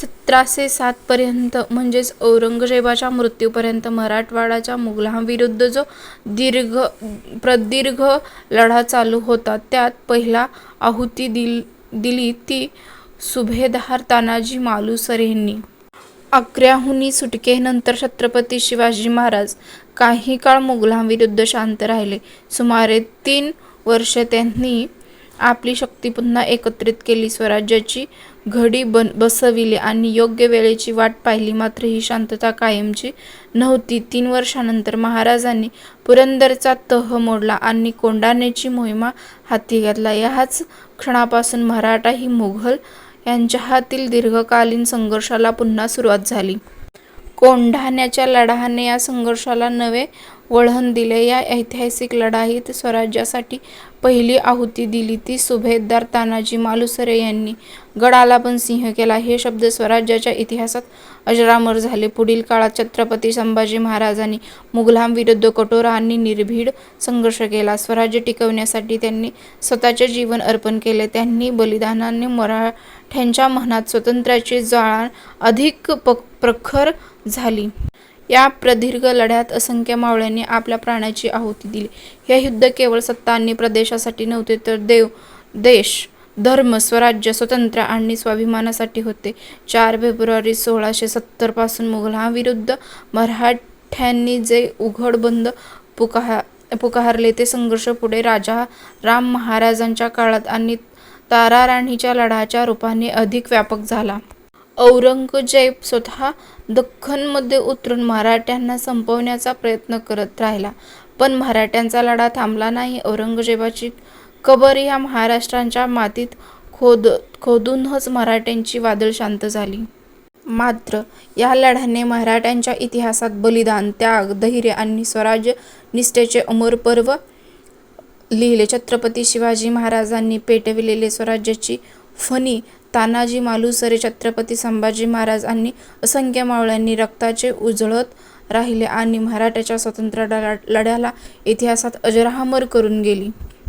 सतराशे सातपर्यंत म्हणजेच औरंगजेबाच्या मृत्यूपर्यंत मराठवाड्याच्या मुघलांविरुद्ध जो दीर्घ प्रदीर्घ लढा चालू होता त्यात पहिला आहुती दिल दिली ती सुभेदार तानाजी मालुसरे यांनी. आग्र्याहून सुटकेनंतर छत्रपती शिवाजी महाराज काही काळ मुघलांविरुद्ध शांत राहिले. सुमारे तीन वर्षे त्यांनी आपली शक्ती पुन्हा एकत्रित केली, स्वराज्याची घडी बन बसविली आणि योग्य वेळेची वाट पाहिली. मात्र ही शांतता कायमची नव्हती. तीन वर्षानंतर महाराजांनी पुरंदरचा तह मोडला आणि कोंडाण्याची मोहिमा हाती घातला याच क्षणापासून मराठा ही मुघल यांच्या हातील दीर्घकालीन संघर्षाला पुन्हा सुरुवात झाली. कोंढाण्याच्या लढाने या संघर्षाला नवे वळण दिले. या ऐतिहासिक लढाईत स्वराज्यासाठी पहिली आहुती दिली ती सुभेदार तानाजी मालुसरे यांनी. गडाला पण सिंह केला हे शब्द स्वराज्याच्या इतिहासात अजरामर झाले. पुढील काळात छत्रपती संभाजी महाराजांनी मुघलांविरुद्ध कठोर आणि निर्भीड संघर्ष केला. स्वराज्य टिकवण्यासाठी त्यांनी स्वतःचे जीवन अर्पण केले. त्यांनी बलिदानाने मराठ्यांच्या मनात स्वातंत्र्याची जाळ अधिक प्रखर झाली. या प्रदीर्घ लढ्यात असंख्य मावळ्यांनी आपल्या प्राण्याची आहुती दिली. हे युद्ध केवळ सत्ता आणि प्रदेशासाठी नव्हते तर देव देश, धर्म, स्वराज्य, स्वतंत्र आणि स्वाभिमानासाठी होते. चार फेब्रुवारी सोळाशे सत्तरपासून मुघलांविरुद्ध मराठ्यांनी जे उघड पुकार पुकारले ते संघर्ष पुढे राजा राम महाराजांच्या काळात आणि ताराराणीच्या लढाच्या रूपाने अधिक व्यापक झाला. औरंगजेब स्वतः दख्खनमध्ये उतरून मराठ्यांना संपवण्याचा प्रयत्न करत राहिला. पण मराठ्यांचा लढा थांबला नाही. औरंगजेबाची कबर या महाराष्ट्रांच्या मातीत खोद खोदूनच मराठ्यांची वादळ शांत झाली. मात्र या लढ्याने मराठ्यांच्या इतिहासात बलिदान, त्याग, धैर्य आणि स्वराज्यनिष्ठेचे अमर पर्व लिहिले. छत्रपती शिवाजी महाराजांनी पेटविलेले स्वराज्याची फणी तानाजी मालुसरे, छत्रपती संभाजी महाराज आणि असंख्य मावळ्यांनी रक्ताचे उजळत राहिले आणि मराठ्याच्या स्वातंत्र्य लढ्याला इतिहासात अजरामर करून गेली.